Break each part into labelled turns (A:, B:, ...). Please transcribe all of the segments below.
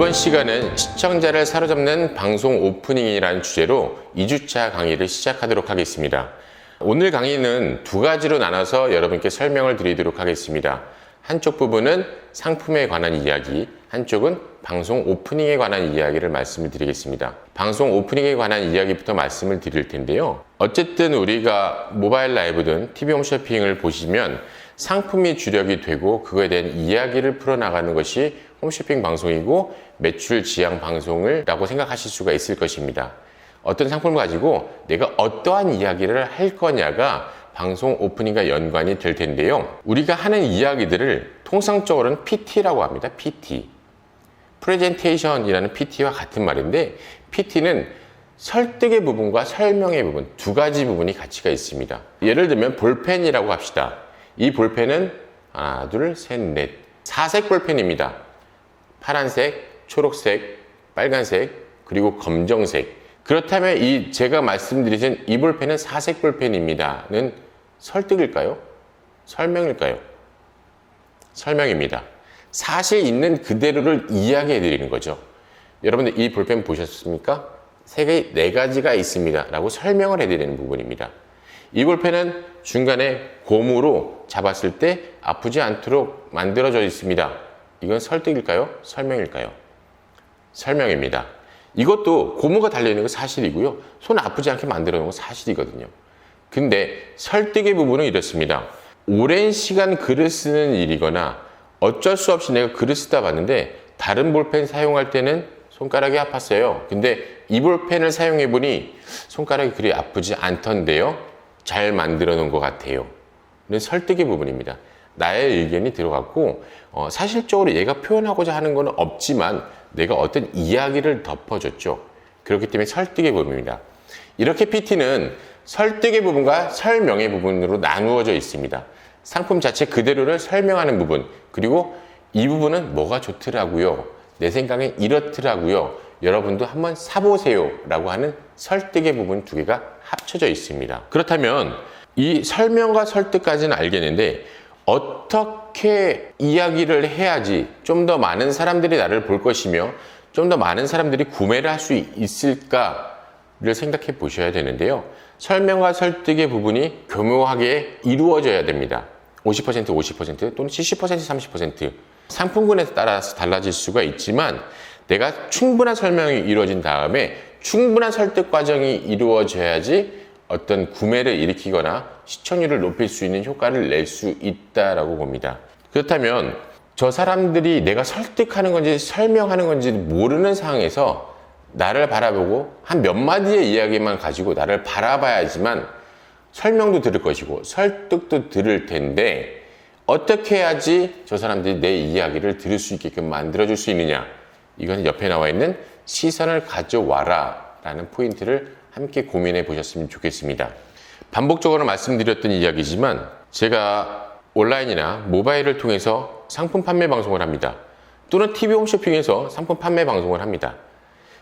A: 네, 이번 시간은 시청자를 사로잡는 방송 오프닝이라는 주제로 2주차 강의를 시작하도록 하겠습니다. 오늘 강의는 두 가지로 나눠서 여러분께 설명을 드리도록 하겠습니다. 한쪽 부분은 상품에 관한 이야기, 한쪽은 방송 오프닝에 관한 이야기를 말씀을 드리겠습니다. 방송 오프닝에 관한 이야기부터 말씀을 드릴 텐데요. 어쨌든 우리가 모바일 라이브든 TV 홈쇼핑을 보시면 상품이 주력이 되고 그거에 대한 이야기를 풀어나가는 것이 홈쇼핑 방송이고 매출 지향 방송을 라고 생각하실 수가 있을 것입니다. 어떤 상품을 가지고 내가 어떠한 이야기를 할 거냐가 방송 오프닝과 연관이 될 텐데요. 우리가 하는 이야기들을 통상적으로는 PT라고 합니다. PT. 프레젠테이션이라는 PT와 같은 말인데 PT는 설득의 부분과 설명의 부분 두 가지 부분이 가치가 있습니다. 예를 들면 볼펜이라고 합시다. 이 볼펜은 하나, 둘, 셋, 넷. 사색 볼펜입니다. 파란색, 초록색, 빨간색, 그리고 검정색. 그렇다면 이 제가 말씀드린 이 볼펜은 사색 볼펜입니다는 설득일까요? 설명일까요? 설명입니다. 사실 있는 그대로를 이야기해 드리는 거죠. 여러분들 이 볼펜 보셨습니까? 세 개, 네 가지가 있습니다. 라고 설명을 해 드리는 부분입니다. 이 볼펜은 중간에 고무로 잡았을 때 아프지 않도록 만들어져 있습니다. 이건 설득일까요? 설명일까요? 설명입니다. 이것도 고무가 달려있는 건 사실이고요. 손 아프지 않게 만들어 놓은 건 사실이거든요. 근데 설득의 부분은 이렇습니다. 오랜 시간 글을 쓰는 일이거나 어쩔 수 없이 내가 글을 쓰다 봤는데 다른 볼펜 사용할 때는 손가락이 아팠어요. 근데 이 볼펜을 사용해 보니 손가락이 그리 아프지 않던데요. 잘 만들어 놓은 것 같아요. 는 설득의 부분입니다. 나의 의견이 들어갔고 어, 사실적으로 얘가 표현하고자 하는 것은 없지만 내가 어떤 이야기를 덮어줬죠. 그렇기 때문에 설득의 부분입니다. 이렇게 PT는 설득의 부분과 설명의 부분으로 나누어져 있습니다. 상품 자체 그대로를 설명하는 부분, 그리고 이 부분은 뭐가 좋더라고요. 내 생각엔 이렇더라고요. 여러분도 한번 사보세요. 라고 하는 설득의 부분 두 개가 합쳐져 있습니다. 그렇다면 이 설명과 설득까지는 알겠는데 어떻게 이야기를 해야지 좀 더 많은 사람들이 나를 볼 것이며 좀 더 많은 사람들이 구매를 할 수 있을까를 생각해 보셔야 되는데요. 설명과 설득의 부분이 교묘하게 이루어져야 됩니다. 50% 50% 또는 70% 30% 상품군에 따라서 달라질 수가 있지만 내가 충분한 설명이 이루어진 다음에 충분한 설득 과정이 이루어져야지 어떤 구매를 일으키거나 시청률을 높일 수 있는 효과를 낼 수 있다라고 봅니다. 그렇다면 저 사람들이 내가 설득하는 건지 설명하는 건지 모르는 상황에서 나를 바라보고 한 몇 마디의 이야기만 가지고 나를 바라봐야지만 설명도 들을 것이고 설득도 들을 텐데 어떻게 해야지 저 사람들이 내 이야기를 들을 수 있게끔 만들어줄 수 있느냐 이건 옆에 나와 있는 시선을 가져와라 라는 포인트를 함께 고민해 보셨으면 좋겠습니다. 반복적으로 말씀드렸던 이야기지만 제가 온라인이나 모바일을 통해서 상품 판매 방송을 합니다. 또는 TV 홈쇼핑에서 상품 판매 방송을 합니다.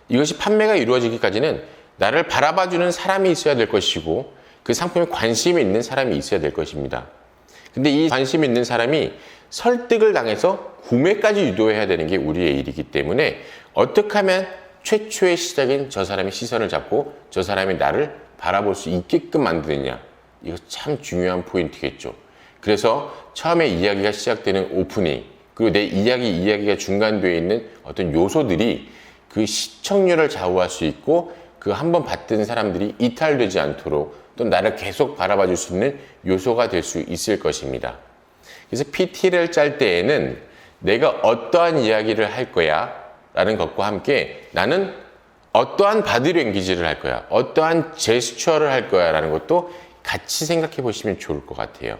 A: 이것이 판매가 이루어지기까지는 나를 바라봐주는 사람이 있어야 될 것이고 그 상품에 관심이 있는 사람이 있어야 될 것입니다. 근데 이 관심 있는 사람이 설득을 당해서 구매까지 유도해야 되는 게 우리의 일이기 때문에 어떻게 하면 최초의 시작인 저 사람의 시선을 잡고 저 사람이 나를 바라볼 수 있게끔 만드느냐. 이거 참 중요한 포인트겠죠. 그래서 처음에 이야기가 시작되는 오프닝, 그리고 내 이야기, 이야기가 중간되어 있는 어떤 요소들이 그 시청률을 좌우할 수 있고 그 한 번 봤던 사람들이 이탈되지 않도록 또 나를 계속 바라봐 줄 수 있는 요소가 될 수 있을 것입니다. 그래서 PT를 짤 때에는 내가 어떠한 이야기를 할 거야 라는 것과 함께 나는 어떠한 바디 랭귀지를 할 거야 어떠한 제스처를 할 거야 라는 것도 같이 생각해 보시면 좋을 것 같아요.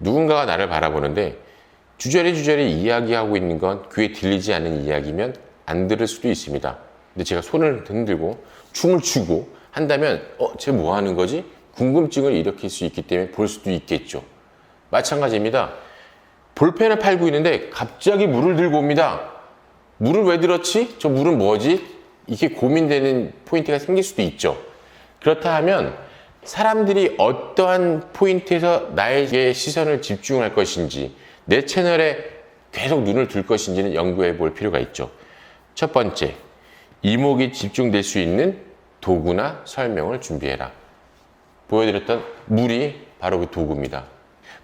A: 누군가가 나를 바라보는데 주저리 주저리 이야기하고 있는 건 귀에 들리지 않는 이야기면 안 들을 수도 있습니다. 근데 제가 손을 흔들고 춤을 추고 한다면 어, 쟤 뭐 하는 거지? 궁금증을 일으킬 수 있기 때문에 볼 수도 있겠죠. 마찬가지입니다. 볼펜을 팔고 있는데 갑자기 물을 들고 옵니다. 물을 왜 들었지? 저 물은 뭐지? 이게 고민되는 포인트가 생길 수도 있죠. 그렇다 하면 사람들이 어떠한 포인트에서 나에게 시선을 집중할 것인지 내 채널에 계속 눈을 둘 것인지는 연구해 볼 필요가 있죠. 첫 번째, 이목이 집중될 수 있는 도구나 설명을 준비해라. 보여드렸던 물이 바로 그 도구입니다.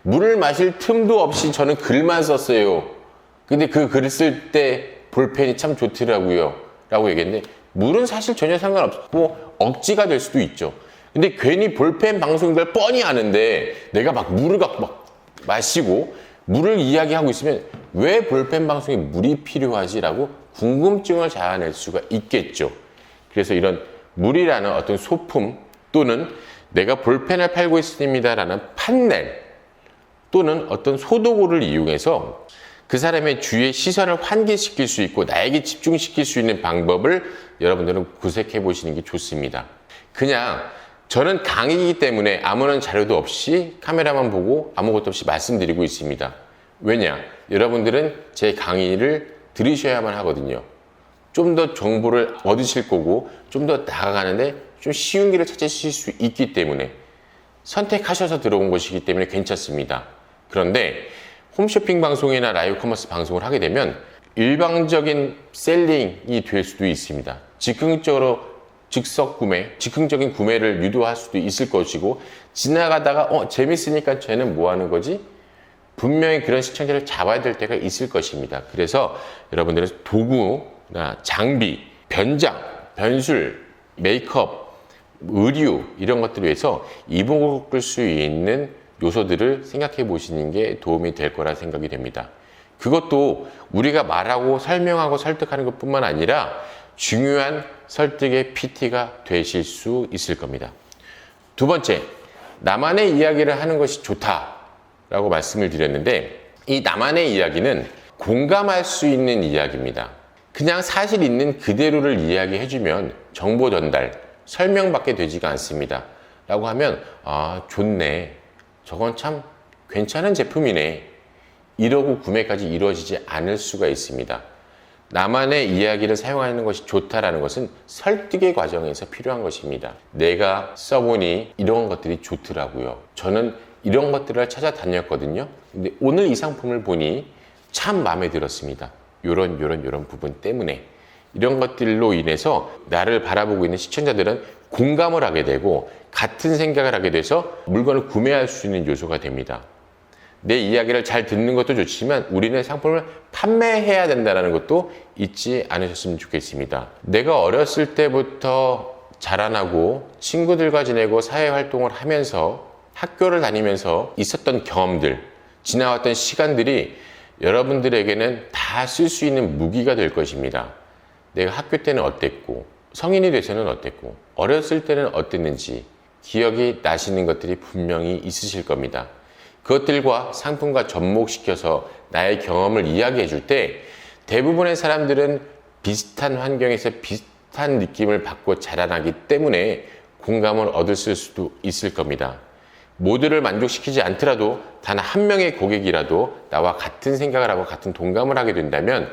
A: 물을 마실 틈도 없이 저는 글만 썼어요. 근데 그 글을 쓸 때 볼펜이 참 좋더라고요. 라고 얘기했는데, 물은 사실 전혀 상관없고 억지가 될 수도 있죠. 근데 괜히 볼펜 방송인 걸 뻔히 아는데 내가 막 물을 막 마시고 물을 이야기하고 있으면 왜 볼펜 방송에 물이 필요하지라고 궁금증을 자아낼 수가 있겠죠. 그래서 이런 물이라는 어떤 소품 또는 내가 볼펜을 팔고 있습니다라는 판넬 또는 어떤 소도구를 이용해서 그 사람의 주위의 시선을 환기시킬 수 있고 나에게 집중시킬 수 있는 방법을 여러분들은 구색해 보시는 게 좋습니다. 그냥 저는 강의이기 때문에 아무런 자료도 없이 카메라만 보고 아무것도 없이 말씀드리고 있습니다. 왜냐? 여러분들은 제 강의를 들으셔야만 하거든요. 좀 더 정보를 얻으실 거고 좀 더 나아가는데 좀 쉬운 길을 찾으실 수 있기 때문에 선택하셔서 들어온 것이기 때문에 괜찮습니다. 그런데 홈쇼핑 방송이나 라이브 커머스 방송을 하게 되면 일방적인 셀링이 될 수도 있습니다. 즉흥적으로 즉석 구매, 즉흥적인 구매를 유도할 수도 있을 것이고 지나가다가 어 재밌으니까 쟤는 뭐 하는 거지? 분명히 그런 시청자를 잡아야 될 때가 있을 것입니다. 그래서 여러분들은 도구나 장비, 변장, 변술, 메이크업, 의류 이런 것들을 위해서 입어볼 수 있는 요소들을 생각해 보시는 게 도움이 될 거라 생각이 됩니다. 그것도 우리가 말하고 설명하고 설득하는 것 뿐만 아니라 중요한 설득의 PT가 되실 수 있을 겁니다. 두 번째, 나만의 이야기를 하는 것이 좋다라고 말씀을 드렸는데 이 나만의 이야기는 공감할 수 있는 이야기입니다. 그냥 사실 있는 그대로를 이야기해주면 정보 전달, 설명밖에 되지가 않습니다. 라고 하면, 아, 좋네. 저건 참 괜찮은 제품이네. 이러고 구매까지 이루어지지 않을 수가 있습니다. 나만의 이야기를 사용하는 것이 좋다라는 것은 설득의 과정에서 필요한 것입니다. 내가 써보니 이런 것들이 좋더라고요. 저는 이런 것들을 찾아 다녔거든요. 근데 오늘 이 상품을 보니 참 마음에 들었습니다. 요런 요런 요런 부분 때문에 이런 것들로 인해서 나를 바라보고 있는 시청자들은 공감을 하게 되고 같은 생각을 하게 돼서 물건을 구매할 수 있는 요소가 됩니다. 내 이야기를 잘 듣는 것도 좋지만 우리는 상품을 판매해야 된다는 것도 잊지 않으셨으면 좋겠습니다. 내가 어렸을 때부터 자라나고 친구들과 지내고 사회 활동을 하면서 학교를 다니면서 있었던 경험들, 지나왔던 시간들이 여러분들에게는 다 쓸 수 있는 무기가 될 것입니다. 내가 학교 때는 어땠고, 성인이 돼서는 어땠고, 어렸을 때는 어땠는지 기억이 나시는 것들이 분명히 있으실 겁니다. 그것들과 상품과 접목시켜서 나의 경험을 이야기해 줄 때 대부분의 사람들은 비슷한 환경에서 비슷한 느낌을 받고 자라나기 때문에 공감을 얻을 수도 있을 겁니다. 모두를 만족시키지 않더라도 단 한 명의 고객이라도 나와 같은 생각을 하고 같은 동감을 하게 된다면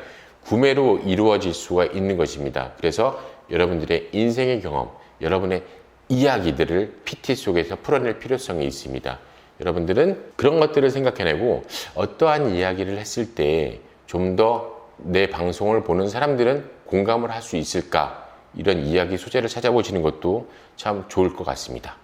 A: 구매로 이루어질 수가 있는 것입니다. 그래서 여러분들의 인생의 경험, 여러분의 이야기들을 PT 속에서 풀어낼 필요성이 있습니다. 여러분들은 그런 것들을 생각해내고 어떠한 이야기를 했을 때 좀 더 내 방송을 보는 사람들은 공감을 할 수 있을까? 이런 이야기 소재를 찾아보시는 것도 참 좋을 것 같습니다.